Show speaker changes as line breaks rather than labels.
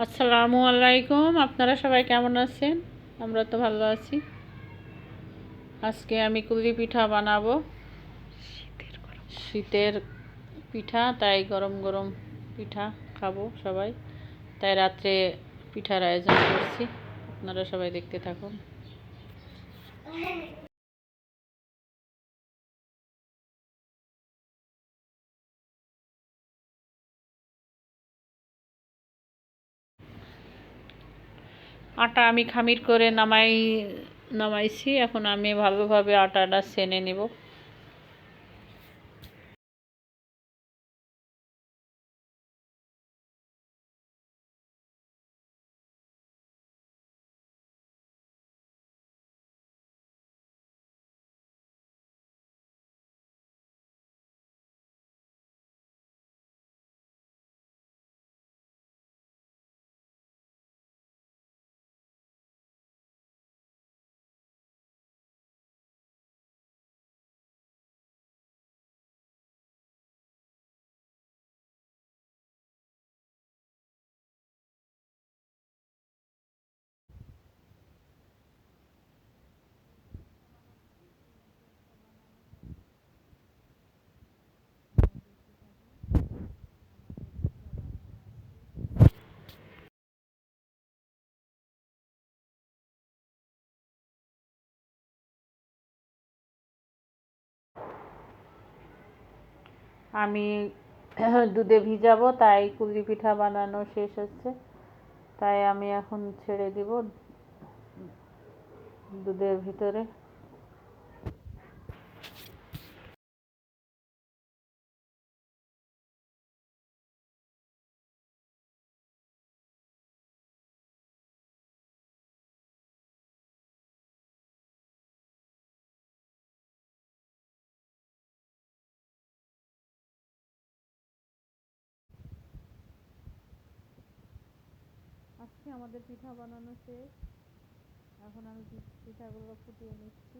আসসালামু আলাইকুম। আপনারা সবাই কেমন আছেন? আমরা তো ভালো আছি। আজকে আমি কুলি পিঠা বানাবো। শীতের পিঠা তাই গরম গরম পিঠা খাব সবাই। তাই রাত্রে পিঠার আয়োজন করছি। আপনারা সবাই দেখতে থাকুন। আটা আমি খামির করে নামাই নামাইছি। এখন আমি ভালোভাবে আটাটা সেনে নেব। আমি দুধে ভিজাবো, তাই কুলি পিঠা বানানো শেষ হচ্ছে। তাই আমি এখন ছেড়ে দিব দুধের ভিতরে। আমাদের পিঠা বানানো শেষ। এখন আমি পিঠা পিঠাগুলো ফুটিয়ে নিচ্ছি।